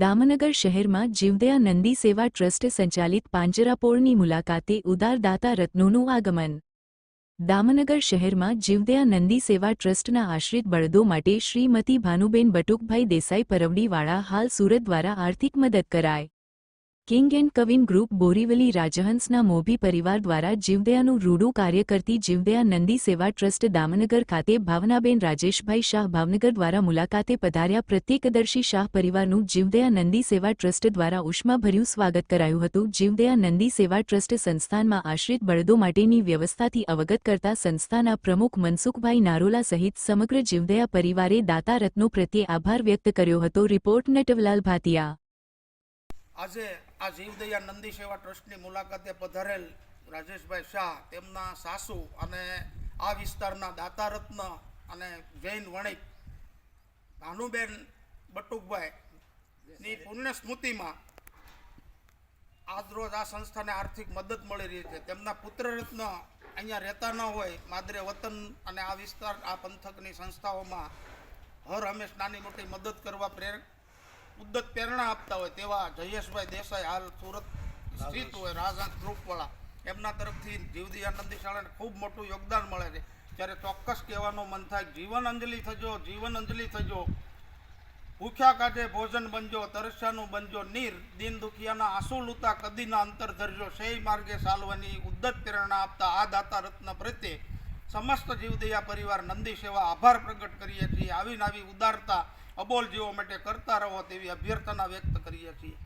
દામનગર શહેરમાં જીવદયા નંદી સેવા ટ્રસ્ટ સંચાલિત પાંજરાપોળની મુલાકાતે ઉદારદાતા રત્નોનું આગમન. દામનગર શહેરમાં જીવદયા નંદી સેવા ટ્રસ્ટના આશ્રિત બળદો માટે શ્રીમતી ભાનુબેન બટુકભાઈ દેસાઈ પરવડીવાળા હાલ સુરત દ્વારા આર્થિક મદદ કરાય. King and queen group Borivali રાજહંસના મોભી પરિવાર દ્વારા જીવદયાનું રૂડું કાર્ય કરતી જીવદયા નંદી સેવા ટ્રસ્ટ દામનગર ખાતે ભાવનાબેન રાજેશભાઈ શાહ ભાવનગર દ્વારા મુલાકાતે પધાર્યા પ્રત્યેકદર્શી શાહ પરિવારનું જીવદયા નંદી સેવા ટ્રસ્ટ દ્વારા ઉષ્માભર્યું સ્વાગત કરાયું હતું. જીવદયા નંદી સેવા ટ્રસ્ટ સંસ્થાનમાં આશ્રિત બળદો માટેની વ્યવસ્થાથી અવગત કરતા સંસ્થાના પ્રમુખ મનસુખભાઈ નારોલા સહિત સમગ્ર જીવદયા પરિવારે દાતા રત્નો પ્રત્યે આભાર વ્યક્ત કર્યો હતો. રિપોર્ટ નટવલાલ ભાતિયા આજે આ જીવદયા નંદી સેવા ટ્રસ્ટની મુલાકાતે પધારેલ રાજેશભાઈ શાહ તેમના સાસુ અને આ વિસ્તારના દાતા રત્ન અને જૈન વણિક ભાનુબેન બટુકભાઈ ની પુણ્ય સ્મૃતિમાં આજરોજ આ સંસ્થાને આર્થિક મદદ મળી રહી છે. તેમના પુત્રરત્ન અહીંયા રહેતા ન હોય માદરે વતન અને આ વિસ્તાર આ પંથકની સંસ્થાઓમાં હર હંમેશ નાની મોટી મદદ કરવા પ્રેર ઉદ્દત પ્રેરણા આપતા હોય તેવા જયેશભાઈ દેસાઈ હાલ સુરત સ્થિત હોય રાજહંસ ગ્રુપવાળા. એમના તરફથી જીવદી આનંદી શાળાને ખૂબ મોટું યોગદાન મળે છે. ત્યારે ચોક્કસ કહેવાનો મન થાય જીવન અંજલિ થજો જીવન અંજલિ થજો. ભૂખ્યા કાઢે ભોજન બનજો તરસ્યાનું બનજો નીર દિન દુખિયાના આંસુ લૂતા કદીના અંતર ધરજો. સેય માર્ગે ચાલવાની ઉદ્દત પ્રેરણા આપતા આ દાતા રત્ન પ્રત્યે સમસ્ત જીવદયા પરિવાર નંદી સેવા આભાર પ્રગટ કરીએ છીએ. આવીને આવી ઉદારતા અબોલ જીવો માટે કરતા રહો તેવી અભ્યર્થના વ્યક્ત કરીએ છીએ.